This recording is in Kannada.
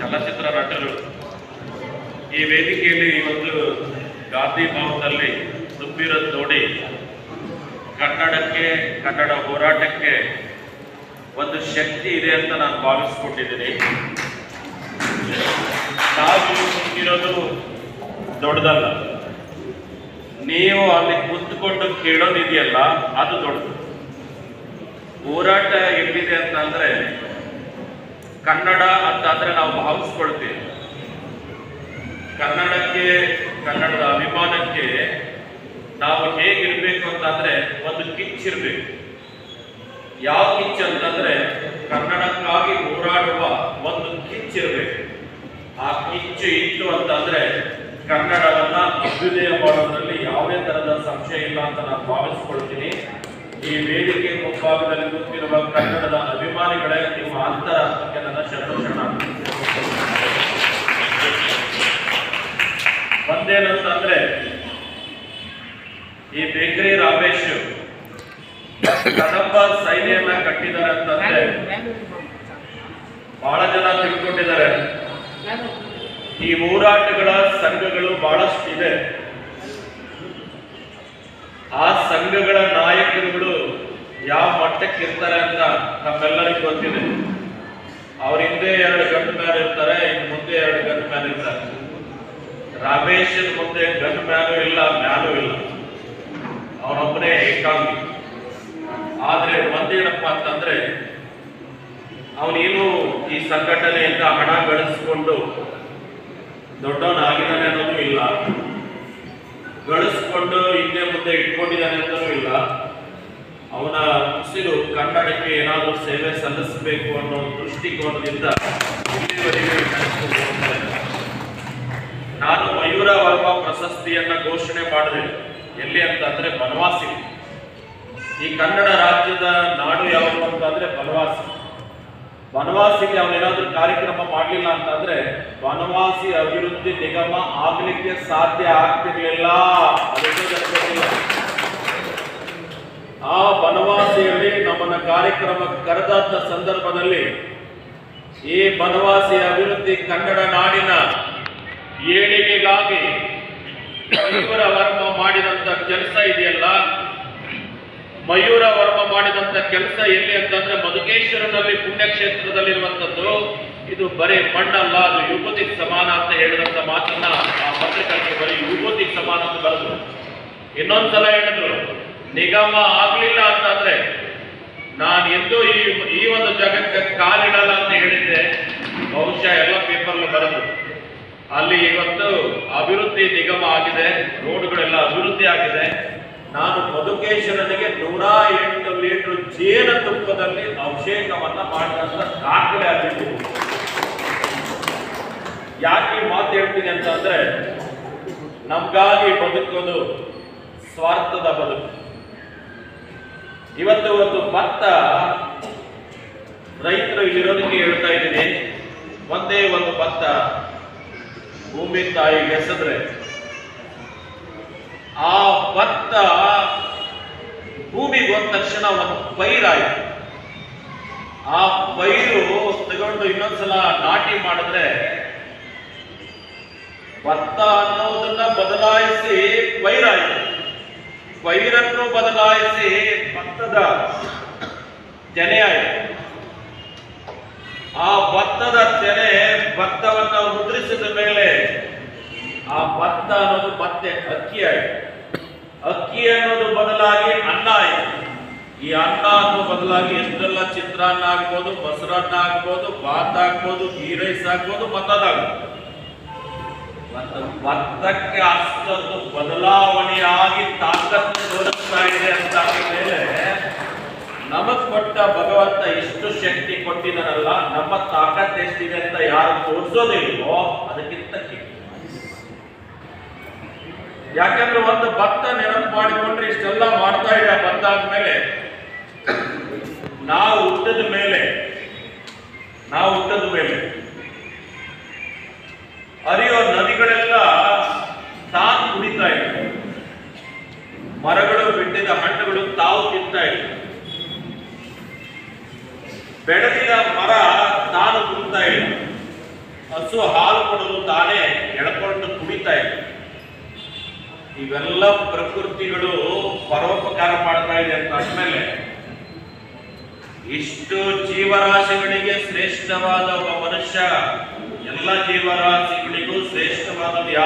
ಚಲನಚಿತ್ರ ನಟರು. ಈ ವೇದಿಕೆಯಲ್ಲಿ ಇವತ್ತು ಗಾಂಧಿ ಭವನದಲ್ಲಿ ತುಂಬಿರೋದು ನೋಡಿ ಕನ್ನಡಕ್ಕೆ, ಕನ್ನಡ ಹೋರಾಟಕ್ಕೆ ಒಂದು ಶಕ್ತಿ ಇದೆ ಅಂತ ನಾನು ಭಾವಿಸ್ಕೊಂಡಿದ್ದೀನಿ. ನಾವು ಇರೋದು ದೊಡ್ಡದಲ್ಲ. ನೀವು ಅಲ್ಲಿ ಕುಂತ್ಕೊಂಡು ಕೇಳೋದಿದೆಯಲ್ಲ, ಅದು ದೊಡ್ಡದು. ಹೋರಾಟ ಎಲ್ಲಿದೆ ಅಂತ ಕನ್ನಡ ಅಂತಂದ್ರೆ ನಾವು ಭಾವಿಸ್ಕೊಳ್ತೇವೆ. ಕನ್ನಡಕ್ಕೆ, ಕನ್ನಡದ ಅಭಿಮಾನಕ್ಕೆ ನಾವು ಹೇಗಿರ್ಬೇಕು ಅಂತಂದ್ರೆ ಒಂದು ಕಿಚ್ಚಿರ್ಬೇಕು ಯಾವ ಕಿಚ್ಚು ಅಂತಂದ್ರೆ ಕನ್ನಡಕ್ಕಾಗಿ ಹೋರಾಡುವ ಒಂದು ಕಿಚ್ಚಿರ್ಬೇಕು ಆ ಕಿಚ್ಚು ಇತ್ತು ಅಂತಂದ್ರೆ ಕನ್ನಡವನ್ನ ಅಭ್ಯುದಯ ಮಾಡೋದ್ರಲ್ಲಿ ಯಾವುದೇ ತರಹದ ಸಂಶಯ ಇಲ್ಲ ಅಂತ ನಾನು ಭಾವಿಸ್ಕೊಳ್ತೀನಿ. ಈ ವೇದಿಕೆ ಮುಂಭಾಗದಲ್ಲಿ ಗೊತ್ತಿರುವ ಕನ್ನಡದ ಅಭಿಮಾನಿಗಳೇ ನಿಮ್ಮ ಅಂತರಾತ್ಮಕ್ಕೆ ನನ್ನ ಅಂದ್ರೆ ಈ ಬೇಕರಿ ರಾಮೇಶ್ ಕದಂಬ ಸೈನ್ಯನ ಕಟ್ಟಿದ್ದಾರೆ ಅಂತಂದ್ರೆ, ಬಹಳ ಜನ ತಿಳ್ಕೊಂಡಿದ್ದಾರೆ. ಈ ಹೋರಾಟಗಳ ಸಂಘಗಳು ಬಹಳಷ್ಟು ಇದೆ. ಆ ಸಂಘಗಳ ನಾಯಕರುಗಳು ಯಾವ ಮಟ್ಟಕ್ಕೆ ಇರ್ತಾರೆ ಅಂತ ನಮ್ಮೆಲ್ಲರಿಗೂ ಗೊತ್ತಿದೆ. ಅವ್ರ ಹಿಂದೆ ಎರಡು ಗಂಟು ಮ್ಯಾನ್ ಇರ್ತಾರೆ ಇನ್ನು ಮುಂದೆ ಎರಡು ಗಂಟು ಮ್ಯಾನ್ ಇರ್ತಾರೆ. ರಮೇಶ್ ಮುಂದೆ ಗಂಟು ಮ್ಯಾನು ಇಲ್ಲ ಮ್ಯಾನು ಇಲ್ಲ. ಅವನೊಬ್ಬನೇ ಏಕಾಂಗಿ. ಆದ್ರೆ ಒಂದೇನಪ್ಪ ಅಂತಂದ್ರೆ ಅವನೇನು ಈ ಸಂಘಟನೆಯಿಂದ ಹಣ ಗಳಿಸ್ಕೊಂಡು ದೊಡ್ಡವನಾಗಿದ್ದಾನೆ ಅನ್ನೋದು ಇಲ್ಲ. ಗಳಿಸ್ಕೊಂಡು ಹಿಂದೆ ಮುಂದೆ ಇಟ್ಕೊಂಡಿದ್ದಾನೆ ಅಂತಲೂ ಇಲ್ಲ. ಅವನ ಉಸಿರು ಕನ್ನಡಕ್ಕೆ ಏನಾದರೂ ಸೇವೆ ಸಲ್ಲಿಸಬೇಕು ಅನ್ನೋ ದೃಷ್ಟಿಕೋನದಿಂದ ನಾನು ಮಯೂರ ವರ್ಮ ಪ್ರಶಸ್ತಿಯನ್ನ ಘೋಷಣೆ ಮಾಡಿದೆ ಎಲ್ಲಿ ಅಂತಂದ್ರೆ ಬನವಾಸಿ. ಈ ಕನ್ನಡ ರಾಜ್ಯದ ನಾಡು ಯಾವುದು ಅಂತಂದ್ರೆ ಬನವಾಸಿ. ಬನವಾಸಿಗೆ ಅವನೇನಾದ್ರೂ ಕಾರ್ಯಕ್ರಮ ಮಾಡಲಿಲ್ಲ ಅಂತಂದ್ರೆ ಬನವಾಸಿ ಅಭಿವೃದ್ಧಿ ನಿಗಮ ಆಗ್ಲಿಕ್ಕೆ ಸಾಧ್ಯ ಆಗ್ತಿರ್ಲಿಲ್ಲ. ಅದಕ್ಕೆ ಆ ಬನವಾಸಿಯಲ್ಲಿ ನಮ್ಮನ್ನ ಕಾರ್ಯಕ್ರಮ ಕರೆದಂತ ಸಂದರ್ಭದಲ್ಲಿ ಈ ಬನವಾಸಿ ಅಭಿವೃದ್ಧಿ ಕನ್ನಡ ನಾಡಿನ ಏಳಿಗೆಗಾಗಿ ಮಯೂರ ವರ್ಮ ಮಾಡಿದಂತ ಕೆಲಸ ಇದೆಯಲ್ಲ? ಮಯೂರ ವರ್ಮ ಮಾಡಿದಂತ ಕೆಲಸ ಎಲ್ಲಿ ಅಂತಂದ್ರೆ ಮಧುಕೇಶ್ವರನಲ್ಲಿ ಪುಣ್ಯಕ್ಷೇತ್ರದಲ್ಲಿರುವಂತದ್ದು. ಇದು ಬರೀ ಮಣ್ಣಲ್ಲ, ಅದು ಯುವತಿಗೆ ಸಮಾನ ಅಂತ ಹೇಳಿದಂತ ಮಾತನ್ನ ಆ ಪತ್ರಿಕೆಗೆ ಬರೀ ಯುವತಿಗೆ ಸಮಾನ ಅಂತ ಬರೆದ್ರು. ಇನ್ನೊಂದ್ಸಲ ಹೇಳಿದ್ರು. ನಿಗಮ ಆಗ್ಲಿಲ್ಲ ಅಂತಂದ್ರೆ ನಾನು ಎಂದೂ ಈ ಈ ಒಂದು ಜಗಕ್ಕೆ ಕಾಲಿಡಲ್ಲ ಅಂತ ಹೇಳಿದ್ದೆ. ಬಹುಶಃ ಎಲ್ಲ ಪೇಪರ್ ಬರೆದು ಅಲ್ಲಿ ಇವತ್ತು ಅಭಿವೃದ್ಧಿ ನಿಗಮ ಆಗಿದೆ, ರೋಡ್ಗಳೆಲ್ಲ ಅಭಿವೃದ್ಧಿ ಆಗಿದೆ. ನಾನು ಮಧುಕೇಶ್ವರನಿಗೆ ನೂರ ಎಂಟು ಲೀಟರ್ ಜೇನ ತುಪ್ಪದಲ್ಲಿ ಅಭಿಷೇಕವನ್ನ ಮಾಡಿದಂತ ದಾಖಲೆ ಆಗಿತ್ತು. ಯಾಕೆ ಮಾತು ಹೇಳ್ತೀನಿ ಅಂತಂದ್ರೆ, ನಮ್ಗಾಗಿ ಬದುಕೋದು ಸ್ವಾರ್ಥದ ಬದುಕು. ಇವತ್ತು ಒಂದು ಭತ್ತ ರೈತರು ಇಲ್ಲಿರೋದಕ್ಕೆ ಹೇಳ್ತಾ ಇದ್ದೀನಿ. ಒಂದೇ ಒಂದು ಭತ್ತ ಭೂಮಿ ತಾಯಿಗೆ ಎಸೆದ್ರೆ ಆ ಭತ್ತ ಭೂಮಿ ಹೋದ ತಕ್ಷಣ ಒಂದು ಪೈರಾಯಿತು ಆ ಪೈರು ತಗೊಂಡು ಇನ್ನೊಂದ್ಸಲ ನಾಟಿ ಮಾಡಿದ್ರೆ ಭತ್ತ ಅನ್ನೋದನ್ನ ಬದಲಾಯಿಸಿ ಪೈರಾಯಿತು ಪೈರನ್ನು ಬದಲಾಯಿಸಿ ಭತ್ತದ ತೆನೆ ಆಯಿತು. ಆ ಭತ್ತದ ತೆನೆ ಭತ್ತವನ್ನು ಮುದ್ರಿಸಿದ ಮೇಲೆ ಆ ಭತ್ತ ಅನ್ನೋದು ಮತ್ತೆ ಅಕ್ಕಿ ಆಯಿತು. ಅಕ್ಕಿ ಅನ್ನೋದು ಬದಲಾಗಿ ಅನ್ನ ಆಯಿತು. ಈ ಅನ್ನ ಅನ್ನೋ ಬದಲಾಗಿ ಎಷ್ಟೆಲ್ಲ ಚಿತ್ರಾನ್ನ ಆಗ್ಬೋದು, ಮೊಸರನ್ನ ಆಗ್ಬೋದು, ಭಾತ್ ಆಗ್ಬೋದು ಗೀ ರೈಸ್ ಆಗ್ಬೋದು ಮತ್ತದಾಗ್ಬೋದು ಮತ್ತು ಭತ್ತಕ್ಕೆ ಅಷ್ಟೊಂದು ಬದಲಾವಣೆಯಾಗಿ ತಾಕತ್ತು ತೋರಿಸ್ತಾ ಇದೆ ಅಂತ ಮೇಲೆ ನಮಗ್ ಕೊಟ್ಟ ಭಗವಂತ ಎಷ್ಟು ಶಕ್ತಿ ಕೊಟ್ಟಿದಾರಲ್ಲ ನಮ್ಮ ತಾಕತ್ ಎಷ್ಟಿದೆ ಅಂತ ಯಾರು ತೋರಿಸೋದಿಲ್ವೋ ಅದಕ್ಕಿಂತ ಯಾಕಂದ್ರೆ ಒಂದು ಭಕ್ತ ನೆನಪು ಮಾಡಿಕೊಂಡ್ರೆ ಇಷ್ಟೆಲ್ಲ ಮಾಡ್ತಾ ಇದೆ ಭಕ್ತ ಆದ್ಮೇಲೆ ನಾವು ಹುಟ್ಟದ ಮೇಲೆ, ನಾವು ಹುಟ್ಟದ ಮೇಲೆ ಹರಿಯೋ ನದಿಗಳೆಲ್ಲ ತಾನು ಕುಡಿತಾ ಇದೆ ಮರಗಳು ಬಿಟ್ಟಿದ ಹಣ್ಣುಗಳು ತಾವು ತಿಂತಾ ಇದೆ ಬೆಳೆದಿದ ಮರ ತಾನು ಕುಡಿತಾ ಇಲ್ಲ. ಹಸು ಹಾಲು ಕೊಡಲು ತಾನೇ ಎಳ್ಕೊಂಡು ಕುಡಿತಾ ಇಲ್ಲ. ಇವೆಲ್ಲ ಪ್ರಕೃತಿಗಳು ಪರೋಪಕಾರ ಮಾಡ್ತಾ ಇದೆ ಅಂತ ಅಂದಮೇಲೆ ಇಷ್ಟು ಜೀವರಾಶಿಗಳಿಗೆ ಶ್ರೇಷ್ಠವಾದ ಒಬ್ಬ ಮನುಷ್ಯ, ಎಲ್ಲ ಜೀವರಾಶಿಗಳಿಗೂ ಶ್ರೇಷ್ಠವಾದದ್ದು ಯಾರು?